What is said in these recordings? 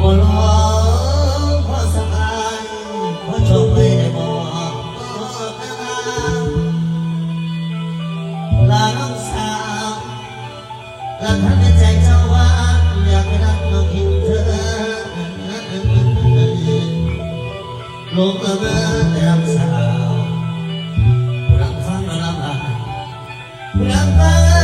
บ่ลองพอสานพอจบไปได้บ่ลางสาวลาท่านใจเจ้าว่าอยากรักน้องหินเธอลงเมื่อแต้มสาวรักฟังละลำลารักฟั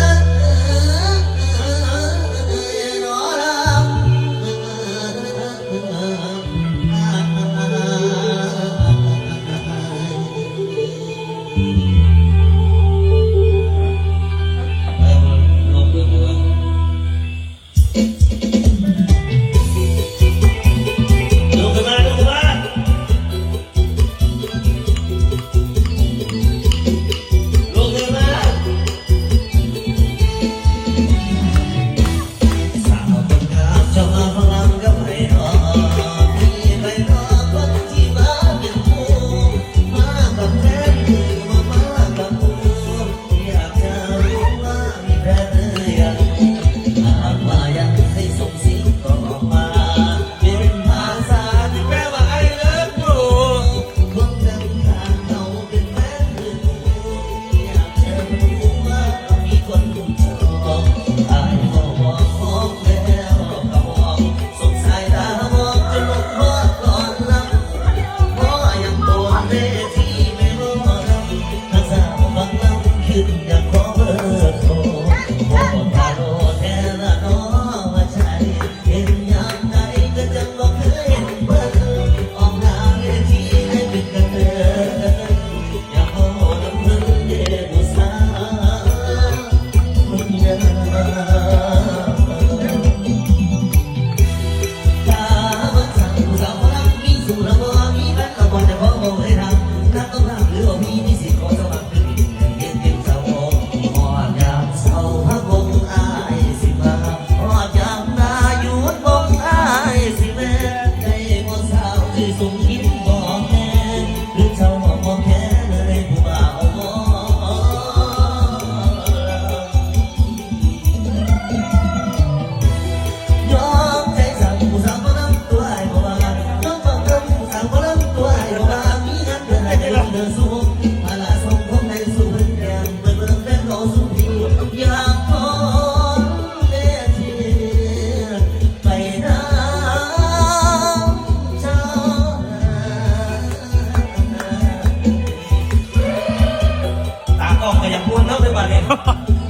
live. ต